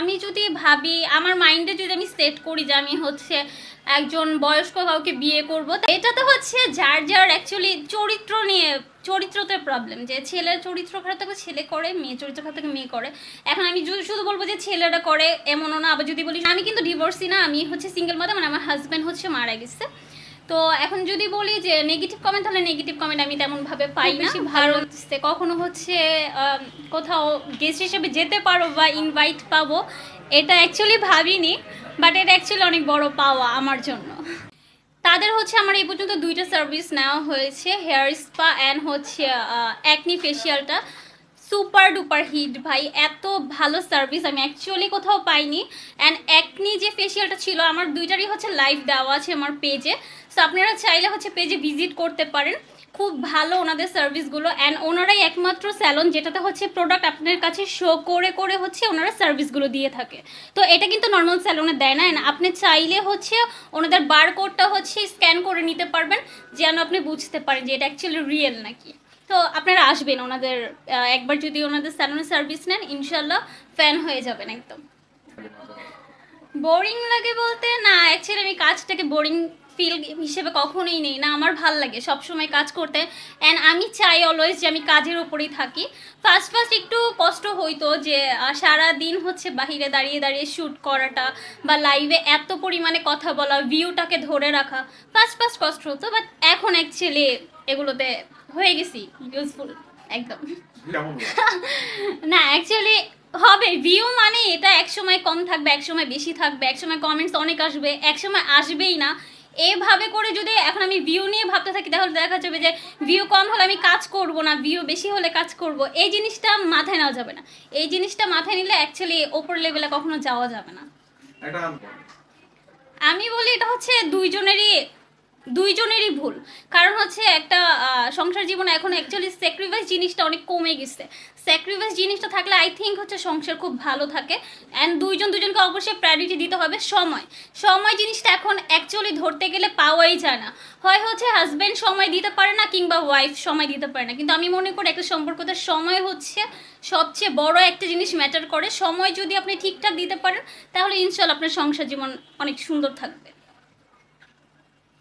আমি যদি ভাবি, আমার মাইন্ডে যদি আমি সেট করি যে আমি হচ্ছে একজন বয়স্ক কাউকে বিয়ে করব এটা তো হচ্ছে যার যার অ্যাকচুয়ালি চরিত্র নিয়ে, চরিত্রতে প্রবলেম যে ছেলের চরিত্র খারাপ থাকলে ছেলে করে মেয়ে চরিত্র খারাপ থাকলে মেয়ে করে। এখন আমি শুধু বলব যে ছেলেটা করে, এমনও না। আবার যদি বলি, আমি কিন্তু ডিভোর্সি না, আমি হচ্ছে সিঙ্গেল মাদার মানে আমার হাজব্যান্ড হচ্ছে মারা গেছে। তো এখন যদি বলি যে নেগেটিভ কমেন্ট তাহলে নেগেটিভ কমেন্ট আমি তেমন ভাবে পাই না। ভালো হচ্ছে কখনো হচ্ছে কোথাও গেস্ট হিসেবে যেতে পারো বা ইনভাইট পাবো এটা অ্যাকচুয়ালি ভাবিনি বাট এটা অ্যাকচুয়ালি অনেক বড় পাওয়া আমার জন্য। তাদের হচ্ছে আমার এই পর্যন্ত দুইটা সার্ভিস নেওয়া হয়েছে হেয়ার স্পা অ্যান্ড হচ্ছে অ্যাকনি ফেসিয়ালটা সুপার ডুপার হিট, ভাই। এত ভালো সার্ভিস আমি অ্যাকচুয়ালি কোথাও পাইনি। অ্যান্ড একনি যে ফেসিয়ালটা ছিল, আমার দুইটারই হচ্ছে লাইভ দেওয়া আছে আমার পেজে সো আপনারা চাইলে হচ্ছে পেজে ভিজিট করতে পারেন। খুব ভালো ওনাদের সার্ভিসগুলো। অ্যান্ড ওনারাই একমাত্র স্যালন যেটাতে হচ্ছে প্রোডাক্ট আপনার কাছে শো করে করে হচ্ছে ওনারা সার্ভিসগুলো দিয়ে থাকে। তো এটা কিন্তু নর্মাল স্যালনে দেয় না। অ্যান্ড আপনি চাইলে হচ্ছে ওনাদের বার কোডটা হচ্ছে স্ক্যান করে নিতে পারবেন, যেন আপনি বুঝতে পারেন যে এটা অ্যাকচুয়ালি রিয়েল নাকি। তো আপনারা আসবেন ওনাদের একবার যদি ওনাদের স্যালনে সার্ভিস নেন ইনশাল্লাহ ফ্যান হয়ে যাবেন একদম। বোরিং লাগে বলতে, না অ্যাকচুয়ালি আমি কাজটাকে বোরিং ফিল হিসেবে কখনোই নেই। না, আমার ভালো লাগে, সবসময় কাজ করতে। অ্যান্ড আমি চাই অলওয়েজ যে আমি কাজের ওপরেই থাকি। ফার্স্ট ফার্স্ট একটু কষ্ট হইতো যে সারা দিন হচ্ছে বাহিরে দাঁড়িয়ে দাঁড়িয়ে শ্যুট করাটা বা লাইভে এত পরিমাণে কথা বলা ভিউটাকে ধরে রাখা ফার্স্ট ফার্স্ট কষ্ট হতো। বাট এখন অ্যাকচুয়ালি এগুলোতে হয়ে গেছি ইউজফুল একদম। না অ্যাকচুয়ালি হবে ভিউ মানে এটা এক সময় কম থাকবে এক সময় বেশি থাকবে এক সময় কমেন্টস অনেক আসবে এক সময় আসবেই না। এভাবে করে যদি এখন আমি ভিউ নিয়ে ভাবতে থাকি তাহলে দেখা যাবে যে ভিউ কম হলে আমি কাজ করব না ভিউ বেশি হলে কাজ করব। এই জিনিসটা মাথায় নেওয়া যাবে না। এই জিনিসটা মাথায় নিলে অ্যাকচুয়ালি ওপর লেভেলে কখনো যাওয়া যাবে না। আমি বলি এটা হচ্ছে দুইজনেরই দুইজনেরই ভুল। কারণ হচ্ছে একটা সংসার জীবনে এখন অ্যাকচুয়ালি স্যাক্রিফাইস জিনিসটা অনেক কমে গেছে। স্যাক্রিফাইস জিনিসটা থাকলে আই থিঙ্ক হচ্ছে সংসার খুব ভালো থাকে। অ্যান্ড দুইজন দুজনকে অবশ্যই প্রায়োরিটি দিতে হবে সময়। সময় জিনিসটা এখন অ্যাকচুয়ালি ধরতে গেলে পাওয়াই যায় না। হয় হচ্ছে হাজব্যান্ড সময় দিতে পারে না কিংবা ওয়াইফ সময় দিতে পারে না। কিন্তু আমি মনে করি একটা সম্পর্কতে সময় হচ্ছে সবচেয়ে বড় একটা জিনিস ম্যাটার করে। সময় যদি আপনি ঠিকঠাক দিতে পারেন, তাহলে ইনশাল্লাহ আপনার সংসার জীবন অনেক সুন্দর থাকবে।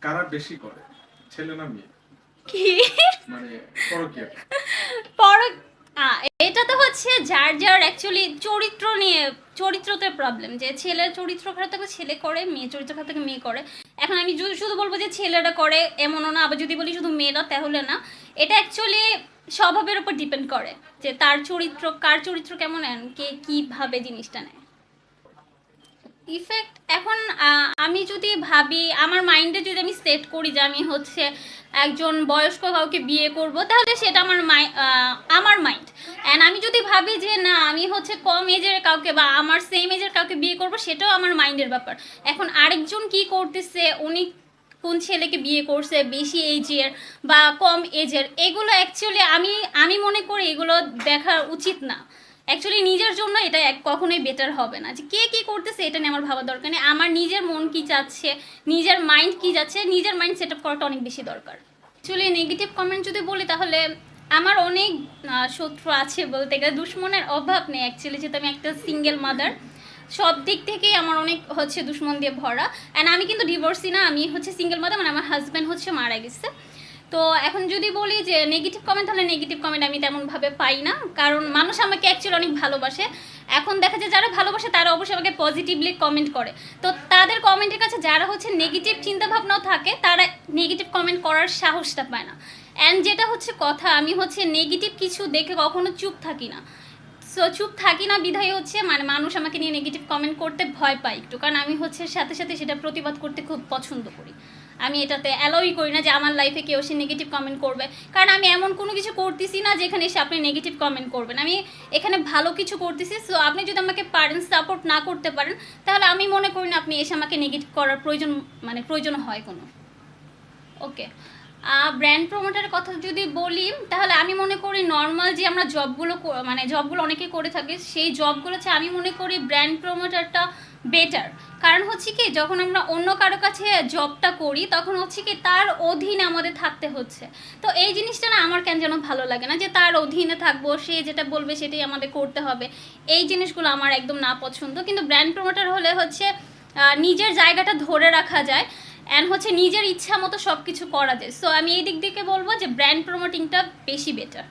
কারা বেশি করে? ছেলে না মেয়ে? কি? মানে পরকীয়া। পর আ, এটা তো হচ্ছে যার যার অ্যাকচুয়ালি চরিত্র নিয়ে চরিত্রতে প্রবলেম যে ছেলের চরিত্র খারাপ থাকলে ছেলে করে মেয়ে চরিত্র খারাপ থাকলে মেয়ে করে। এখন আমি যদি শুধু বলব যে ছেলেরা করে এমনও না আবার যদি বলি শুধু মেয়েরা তাহলে না। এটা অ্যাকচুয়ালি স্বভাবের উপর ডিপেন্ড করে যে তার চরিত্র কার চরিত্র কেমন কে কীভাবে জিনিসটা নেয়। ইফেক্ট এখন আমি যদি ভাবি, আমার মাইন্ডে যদি আমি সেট করি যে আমি হচ্ছে একজন বয়স্ক কাউকে বিয়ে করব, তাহলে সেটা আমার মাই আমার মাইন্ড অ্যান্ড আমি যদি ভাবি যে না, আমি হচ্ছে কম এজের কাউকে বা আমার সেম এজের কাউকে বিয়ে করব, সেটাও আমার মাইন্ডের ব্যাপার। এখন আরেকজন কি করতেছে? উনি কোন ছেলেকে বিয়ে করছে? বেশি এজের বা কম এজের এগুলো অ্যাকচুয়ালি আমি আমি মনে করি এগুলো দেখা উচিত না। অ্যাকচুয়ালি নিজের জন্য এটা এক কখনোই বেটার হবে না। যে কে কী করতেছে এটা নিয়ে আমার ভাবার দরকার নেই। আমার নিজের মন কি চাচ্ছে, নিজের মাইন্ড কি যাচ্ছে, নিজের মাইন্ড সেট আপ করাটা অনেক বেশি দরকার। অ্যাকচুয়ালি নেগেটিভ কমেন্ট যদি বলি, তাহলে আমার অনেক শত্রু আছে বলতে গেলে। দুশ্মনের অভাব নেই অ্যাকচুয়ালি যেহেতু আমি একটা সিঙ্গেল মাদার সব দিক থেকেই আমার অনেক হচ্ছে দুশ্মন দিয়ে ভরা। অ্যান্ড আমি কিন্তু ডিভোর্সি না, আমি হচ্ছে সিঙ্গেল মাদার মানে আমার হাজব্যান্ড হচ্ছে মারা গেছে। তো এখন যদি বলি যে নেগেটিভ কমেন্ট তাহলে নেগেটিভ কমেন্ট আমি তেমনভাবে পাই না। কারণ মানুষ আমাকে অ্যাকচুয়ালি অনেক ভালোবাসে। এখন দেখা যায় যারা ভালোবাসে, তারা অবশ্যই আমাকে পজিটিভলি কমেন্ট করে। তো তাদের কমেন্টের কাছে যারা হচ্ছে নেগেটিভ চিন্তাভাবনাও থাকে, তারা নেগেটিভ কমেন্ট করার সাহসটা পায় না। অ্যান্ড যেটা হচ্ছে কথা, আমি হচ্ছে নেগেটিভ কিছু দেখে কখনো চুপ থাকি না। সো চুপ থাকি না বিধায় হচ্ছে মানে মানুষ আমাকে নিয়ে নেগেটিভ কমেন্ট করতে ভয় পায় একটু। কারণ আমি হচ্ছে সাথে সাথে সেটা প্রতিবাদ করতে খুব পছন্দ করি। আমি এটাতে অ্যালাউই করি না যে আমার লাইফে কেউ সে নেগেটিভ কমেন্ট করবে। কারণ আমি এমন কোনো কিছু করতেছি না যেখানে এসে আপনি নেগেটিভ কমেন্ট করবেন। আমি এখানে ভালো কিছু করতেছি সো আপনি যদি আমাকে পারেন সাপোর্ট না করতে পারেন, তাহলে আমি মনে করি না আপনি এসে আমাকে নেগেটিভ করার প্রয়োজন মানে প্রয়োজন হয় কোনো। ওকে ব্র্যান্ড প্রমোটারের কথা যদি বলি, তাহলে আমি মনে করি নর্মাল যে আমরা জবগুলো মানে জবগুলো অনেকে করে থাকি, সেই জবগুলো হচ্ছে আমি মনে করি ব্র্যান্ড প্রমোটারটা বেটার কারণ হচ্ছে কি, যখন আমরা অন্য কারও কাছে জবটা করি, তখন হচ্ছে কি তার অধীনে আমাদের থাকতে হচ্ছে। তো এই জিনিসটা না আমার কেন যেন ভালো লাগে না, যে তার অধীনে থাকব, সে যেটা বলবে সেটাই আমাদের করতে হবে। এই জিনিসগুলো আমার একদম না পছন্দ। কিন্তু ব্র্যান্ড প্রমোটার হলে হচ্ছে নিজের জায়গাটা ধরে রাখা যায়। অ্যান্ড হচ্ছে নিজের ইচ্ছা মতো সব কিছু করা যায়। সো আমি এই দিক থেকে বলব যে ব্র্যান্ড প্রমোটিংটা বেশি বেটার